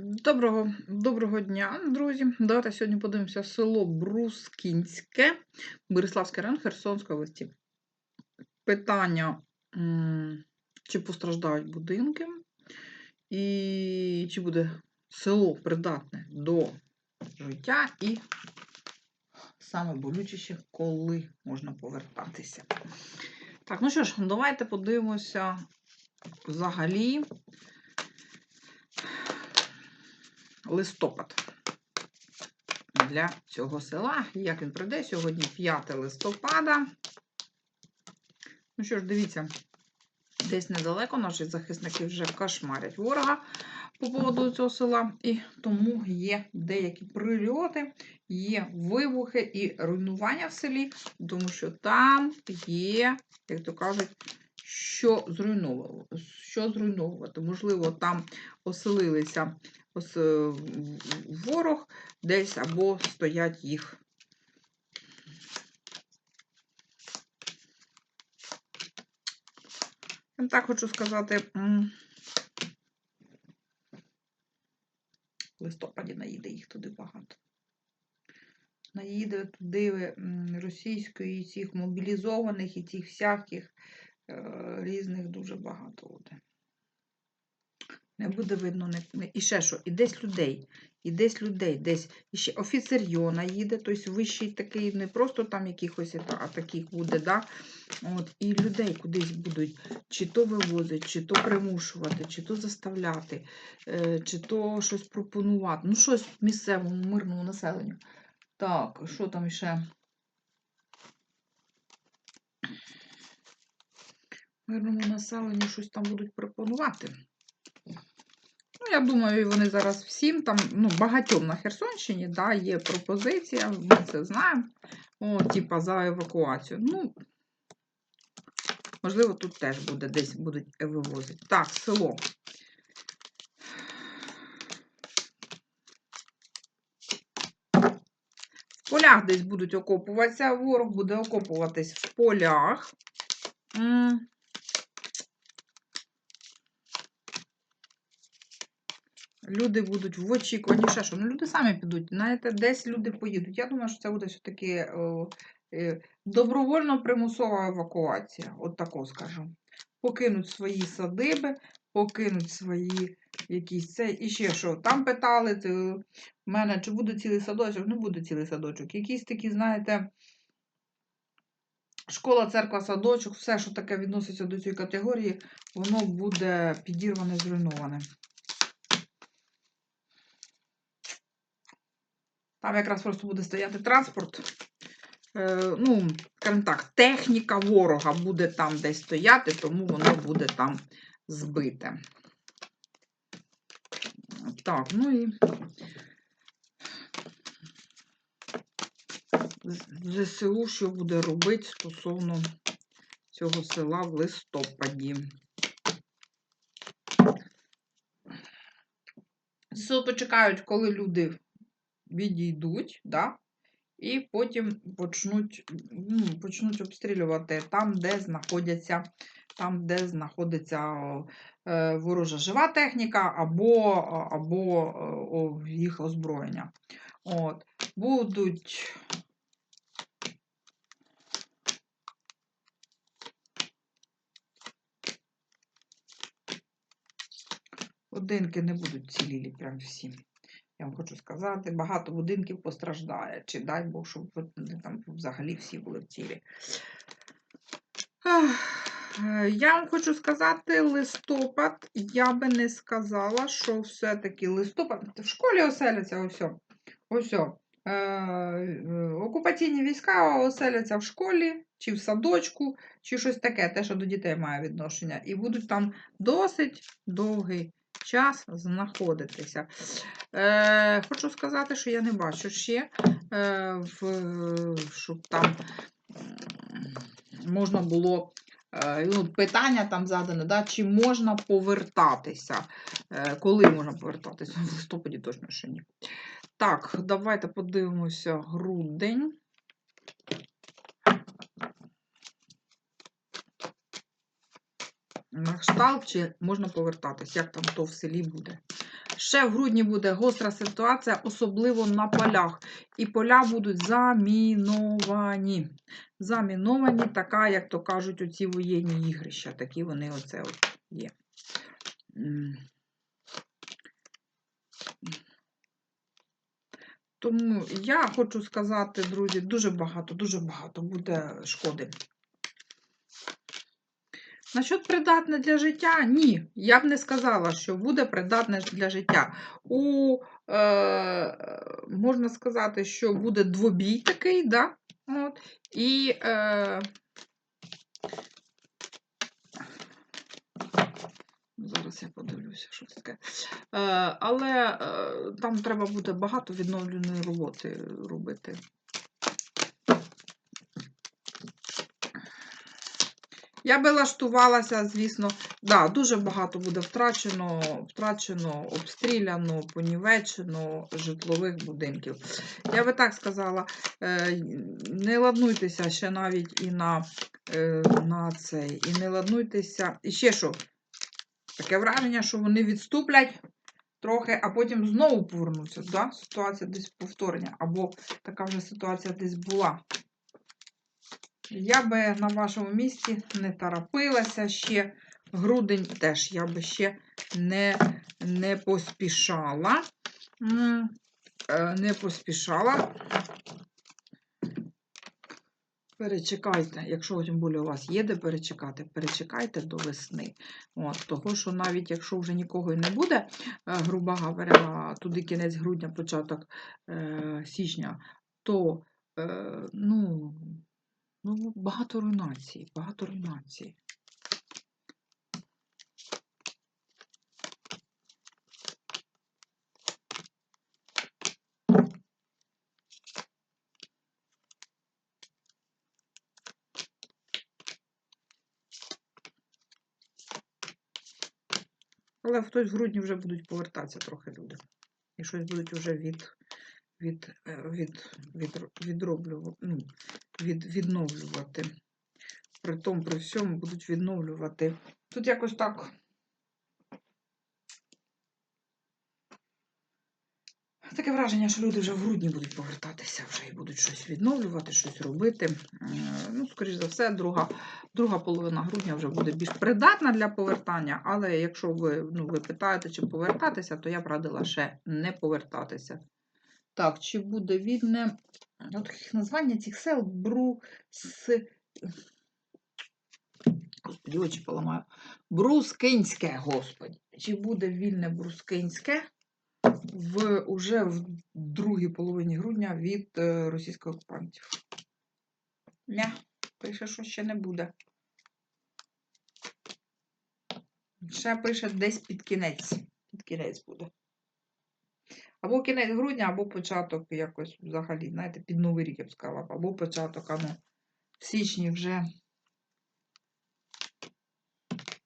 Доброго, доброго дня, друзі. Давайте сьогодні подивимося село Брускінське, Береславський район Херсонської області. Питання, чи постраждають будинки, і чи буде село придатне до життя, і саме болючіше, коли можна повертатися. Так, ну що ж, давайте подивимося взагалі листопад для цього села. Як він пройде? Сьогодні 5 листопада. Ну що ж, дивіться, десь недалеко наші захисники вже кошмарять ворога по поводу цього села, і тому є деякі прильоти, є вибухи і руйнування в селі, тому що там є, як то кажуть, що зруйновувати. Можливо, там оселилися ворог десь або стоять їх. Я так хочу сказати, в листопаді наїде їх туди багато. Наїде туди російської, цих мобілізованих і цих всяких е, різних дуже багато буде. Не буде видно не, і ще що, і десь людей, і десь людей, десь і ще офіцерйона їде, тобто вищий такий, не просто там якихось, а таких буде, да? От, і людей кудись будуть чи то вивозити, чи то примушувати, чи то заставляти, е, чи то щось пропонувати. Ну, щось місцевому мирному населенню. Так, що там ще? Мирному населенню щось там будуть пропонувати. Ну, я думаю, вони зараз всім там, ну, багатьом на Херсонщині, да, є пропозиція, ми це знаємо. О, типа за евакуацію. Ну, можливо, тут теж буде, десь будуть вивозити. Так, село. В полях десь будуть окопуватися. Ворог буде окопуватись в полях. Люди будуть в очікуванні, ще що. Ну, люди самі підуть. Знаєте, десь люди поїдуть. Я думаю, що це буде все-таки о, е, добровольно примусова евакуація. От тако скажу. Покинуть свої садиби, покинуть свої якісь це. І ще що. Там питали це, в мене, чи буде цілий садочок? Не буде цілий садочок. Якісь такі, знаєте. Школа, церква, садочок, все, що таке відноситься до цієї категорії, воно буде підірване, зруйноване. Там якраз просто буде стояти транспорт. Е, ну, скажімо так, техніка ворога буде там десь стояти, тому воно буде там збите. Так, ну і ЗСУ що буде робити стосовно цього села в листопаді. ЗСУ почекають, коли люди відійдуть, да? і потім почнуть, ну, почнуть обстрілювати там, де знаходяться, там, де знаходиться е, ворожа жива техніка або, або їх озброєння. От. Будуть. Будинки не будуть цілілі прям всі. Я вам хочу сказати, багато будинків постраждає. Чи дай Бог, щоб там взагалі всі були. Ах, е, Я вам хочу сказати, листопад, я би не сказала, що все-таки листопад. В школі оселяться ось. Ось. е, е, Окупаційні війська оселяться в школі, чи в садочку, чи щось таке, те, що до дітей має відношення. І будуть там досить довгий час знаходитися. Е, хочу сказати, що я не бачу ще, е, в, щоб там можна було. е, Ну, питання там задане, да, чи можна повертатися? Е, Коли можна повертатися? В листопаді точно ще ні. Так, давайте подивимося грудень. На кшталт, чи можна повертатись, як там то в селі буде. Ще в грудні буде гостра ситуація, особливо на полях. І поля будуть заміновані. Заміновані, така, як то кажуть, оці воєнні ігрища. Такі вони оце от є. Тому я хочу сказати, друзі, дуже багато, дуже багато буде шкоди. Насчет придатне для життя? Ні. Я б не сказала, що буде придатне для життя. У, е, можна сказати, що буде двобій такий, да? От, і е, зараз я подивлюся, що це таке. Е, але е, там треба буде багато відновленої роботи робити. Я би лаштувалася, звісно, да, дуже багато буде втрачено, втрачено, обстріляно, понівечено житлових будинків. Я би так сказала, е, не ладнуйтеся ще навіть і на, е, на цей, і не ладнуйтеся. І ще що? Таке враження, що вони відступлять трохи, а потім знову повернуться. Да? Ситуація десь повторення, або така вже ситуація десь була. Я би на вашому місці не торопилася ще. Грудень теж я би ще не, не поспішала. Е, Не поспішала. Перечекайте, якщо тим більше у вас є де перечекати, перечекайте до весни. От, того, що навіть якщо вже нікого і не буде, е, грубо говоря, туди кінець грудня, початок е, січня, то е, ну, ну, багато руйнацій, багато руйнацій. Але хтось в грудні вже будуть повертатися трохи люди. І щось будуть вже від, від, е, від, від, відроблювати, ну, від, відновлювати. При тому, при всьому будуть відновлювати. Тут якось так. Таке враження, що люди вже в грудні будуть повертатися вже і будуть щось відновлювати, щось робити. Е, Ну, скоріш за все, друга, друга половина грудня вже буде більш придатна для повертання, але якщо ви, ну, ви питаєте, чи повертатися, то я б радила ще не повертатися. Так, чи буде відне. От названня цих сел Брус. Господи, очі поламаю. Брускинське, господи. Чи буде вільне Брускинське в, уже в другій половині грудня від е, російських окупантів? Не, пише, що ще не буде. Ще пише десь під кінець. Під кінець буде. Або кінець грудня, або початок якось взагалі, знаєте, під Новий рік, я б сказала, або початок, а ну, в січні вже.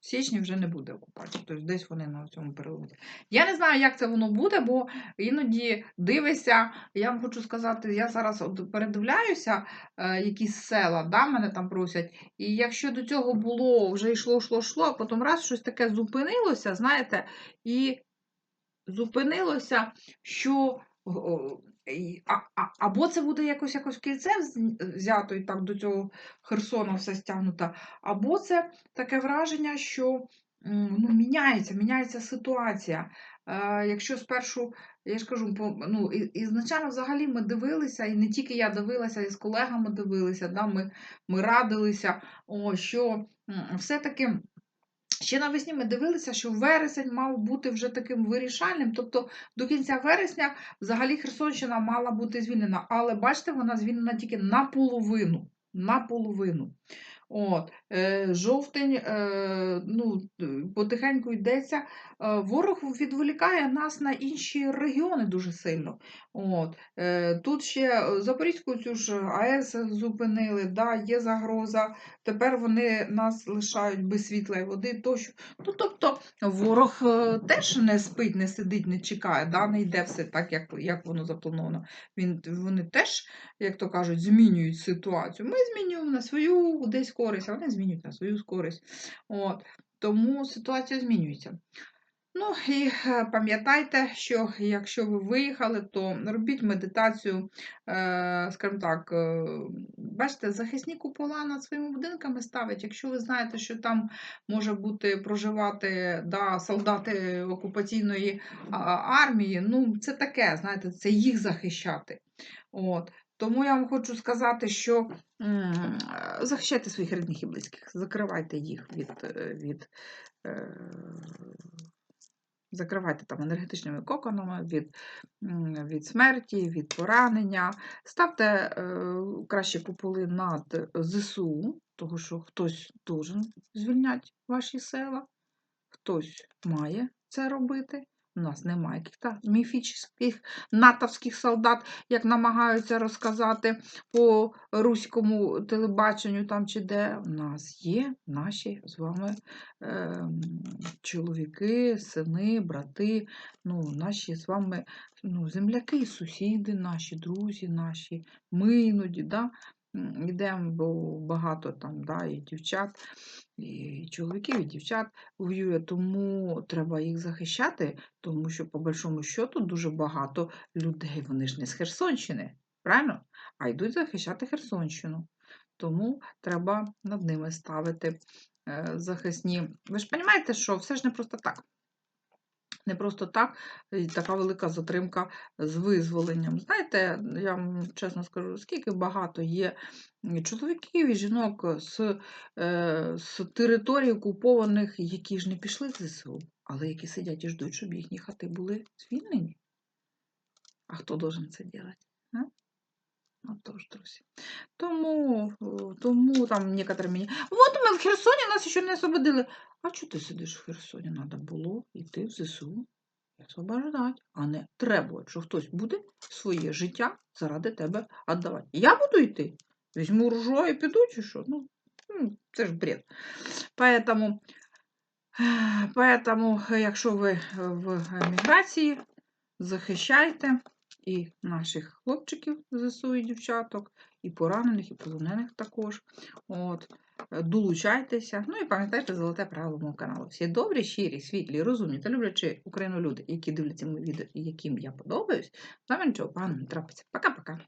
В січні вже не буде окупації, тобто десь вони на цьому переломі. Я не знаю, як це воно буде, бо іноді дивишся, я вам хочу сказати, я зараз передивляюся е, якісь села, да, мене там просять. І якщо до цього було, вже йшло, йшло, йшло, а потім раз щось таке зупинилося, знаєте, і зупинилося, що або це буде якось якось кільце взято і так до цього Херсона все стягнуто, або це таке враження, що ну, міняється, міняється ситуація. Е, якщо спершу, я ж кажу, ну, ізначально взагалі ми дивилися, і не тільки я дивилася, і з колегами дивилися, да, ми, ми радилися, о, що все-таки. Ще навесні ми дивилися, що вересень мав бути вже таким вирішальним. Тобто до кінця вересня взагалі Херсонщина мала бути звільнена. Але бачите, вона звільнена тільки наполовину. Наполовину. От, жовтень, е, ну, потихеньку йдеться. Е, ворог відволікає нас на інші регіони дуже сильно. От, е, тут ще е, Запорізьку цю ж АЕС зупинили, да, є загроза. Тепер вони нас лишають без світла і води тощо. Ну, тобто ворог е, теж не спить, не сидить, не чекає, да, не йде все так, як, як воно заплановано. Він, вони теж, як то кажуть, змінюють ситуацію. Ми змінюємо на свою десь користь, а вони змінюють на свою користь. От. Тому ситуація змінюється. Ну і е, пам'ятайте, що якщо ви виїхали, то робіть медитацію, е, скажімо так, е, бачите, захисні купола над своїми будинками ставить. Якщо ви знаєте, що там може бути проживати да, солдати окупаційної армії, ну це таке, знаєте, це їх захищати. От. Тому я вам хочу сказати, що е, захищайте своїх рідних і близьких, закривайте їх від, е, від е, закривайте там енергетичними коконами від, від смерті, від поранення. Ставте е, краще куполи над ЗСУ, тому що хтось должен звільняти ваші села, хтось має це робити. У нас немає яких-то міфічних натовських солдат, як намагаються розказати по руському телебаченню там чи де. У нас є наші з вами ем, чоловіки, сини, брати, ну, наші з вами ну, земляки, сусіди наші, друзі наші. Ми іноді да, йдемо, бо багато там да, і дівчат, і чоловіків, і дівчат воює, тому треба їх захищати, тому що, по большому счету, дуже багато людей, вони ж не з Херсонщини, правильно? А йдуть захищати Херсонщину. Тому треба над ними ставити е, захисні. Ви ж розумієте, що все ж не просто так. Не просто так, і така велика затримка з визволенням. Знаєте, я вам чесно скажу, скільки багато є чоловіків і жінок з, е, з територій окупованих, які ж не пішли з ЗСУ, але які сидять і ждуть, щоб їхні хати були звільнені. А хто должен це робити? Отож, друзі. Тому, тому там некоторі мені. От ми в Херсоні нас ще не освободили. А чого ти сидиш в Херсоні? Треба було йти в ЗСУ і освобождати, а не требувати, що хтось буде своє життя заради тебе віддавати. Я буду йти, візьму ружо і піду, чи що? Ну, це ж бред. Поэтому, поэтому, якщо ви в еміграції, захищайте і наших хлопчиків ЗСУ і дівчаток, і поранених, і полонених також. От. е, Долучайтеся. Ну і пам'ятайте золоте правило мого каналу. Всі добрі, щирі, світлі, розумні та люблячі Україну люди, які дивляться мої відео і яким я подобаюсь, вами нічого поганого не трапиться. Пока-пока.